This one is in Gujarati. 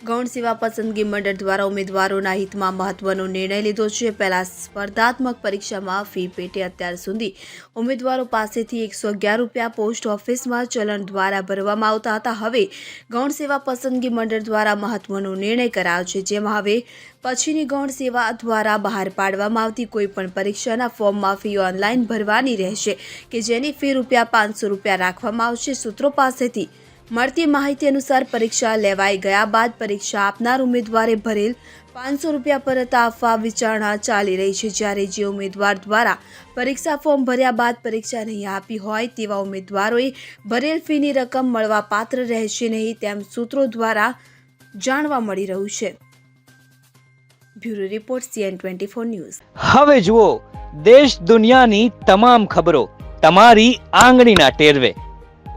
ગૌણ સેવા પસંદગી મંડળ દ્વારા ઉમેદવારોના હિતમાં મહત્વનો નિર્ણય લીધો છે. પહેલા સ્પર્ધાત્મક પરીક્ષામાં ફી પેટે અત્યાર સુધી ઉમેદવારો પાસેથી એકસો અગિયાર રૂપિયા પોસ્ટ ઓફિસમાં ચલણ દ્વારા ભરવામાં આવતા હતા. હવે ગૌણ સેવા પસંદગી મંડળ દ્વારા મહત્વનો નિર્ણય કરાયો છે, જેમાં હવે પછીની ગૌણ સેવા દ્વારા બહાર પાડવામાં આવતી કોઈપણ પરીક્ષાના ફોર્મમાં ફી ઓનલાઈન ભરવાની રહેશે કે જેની ફી રૂપિયા પાંચસો રૂપિયા રાખવામાં આવશે. સૂત્રો પાસેથી મળતી માહિતી અનુસાર પરીક્ષા લેવાઈ ગયા બાદ પરીક્ષા આપનાર ઉમેદવારે ભરેલ પાંચસો રૂપિયા પરત આપવા વિચારણા ચાલી રહી છે. જ્યારે જે ઉમેદવાર દ્વારા પરીક્ષા ફોર્મ ભર્યા બાદ પરીક્ષા નહીં આપી હોય તેવા ઉમેદવારોએ ભરેલ ફીની રકમ મળવા પાત્ર રહેશે નહીં તેમ સૂત્રો દ્વારા જાણવા મળી રહ્યું છે. Bureau report, CN twenty four news. હવે જુઓ, દેશ દુનિયાની તમામ ખબરો તમારી આંગળીના ટેરવે.